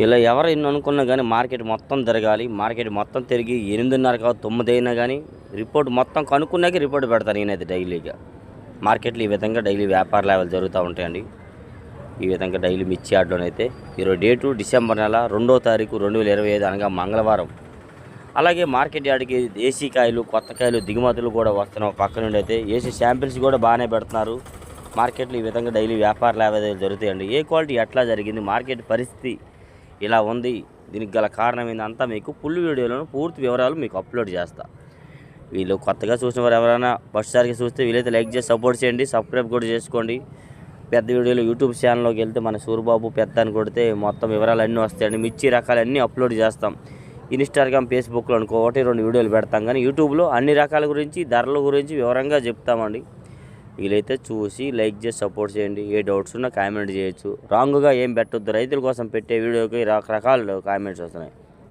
ఇలా ఎవరు ఎన్ని అనుకున్నా కానీ మార్కెట్ మొత్తం తిరగాలి. మార్కెట్ మొత్తం తిరిగి ఎనిమిదిన్నర కాదు తొమ్మిది అయినా కానీ రిపోర్ట్ మొత్తం కనుక్కున్నాకే రిపోర్ట్ పెడతాను నేనైతే డైలీగా మార్కెట్లో ఈ విధంగా డైలీ వ్యాపార లెవెల్ జరుగుతూ ఉంటాయండి. ఈ విధంగా డైలీ మిర్చి యార్డ్లోనైతే ఈరోజు డేటు డిసెంబర్ నెల రెండో తారీఖు రెండు వేల ఇరవై ఐదు అనగా మంగళవారం. అలాగే మార్కెట్ యార్డ్కి ఏసీ కాయలు కొత్త కాయలు దిగుమతులు కూడా వస్తున్నాయి. పక్క నుండి అయితే ఏసీ శాంపిల్స్ కూడా బాగానే పెడుతున్నారు. మార్కెట్లో ఈ విధంగా డైలీ వ్యాపార లావాదేవీలు జరుగుతాయండి. ఏ క్వాలిటీ ఎట్లా జరిగింది మార్కెట్ పరిస్థితి ఇలా ఉంది. దీనికి గల కారణం ఏందంతా మీకు ఫుల్ వీడియోలో పూర్తి వివరాలు మీకు అప్లోడ్ చేస్తా. వీళ్ళు కొత్తగా చూసిన వారు ఎవరైనా ఫస్ట్సారికి చూస్తే వీలైతే లైక్ చేసి సపోర్ట్ చేయండి సబ్స్క్రైబ్ కూడా చేసుకోండి. పెద్ద వీడియోలు యూట్యూబ్ ఛానల్లోకి వెళ్తే మన సూర్యబాబు పెద్ద అని కొడితే మొత్తం వివరాలు అన్నీ వస్తాయండి. మిర్చి రకాలన్నీ అప్లోడ్ చేస్తాం. ఇన్స్టాగ్రామ్ ఫేస్బుక్లో అనుకో ఒకటి రెండు వీడియోలు పెడతాం. కానీ యూట్యూబ్లో అన్ని రకాల గురించి ధరల గురించి వివరంగా చెప్తామండి. వీలైతే చూసి లైక్ చేసి సపోర్ట్ చేయండి. ఏ డౌట్స్ ఉన్నా కామెంట్ చేయొచ్చు. రాంగ్గా ఏం పెట్టొద్దు. రైతుల కోసం పెట్టే వీడియోకి రకరకాల కామెంట్స్ వస్తున్నాయి.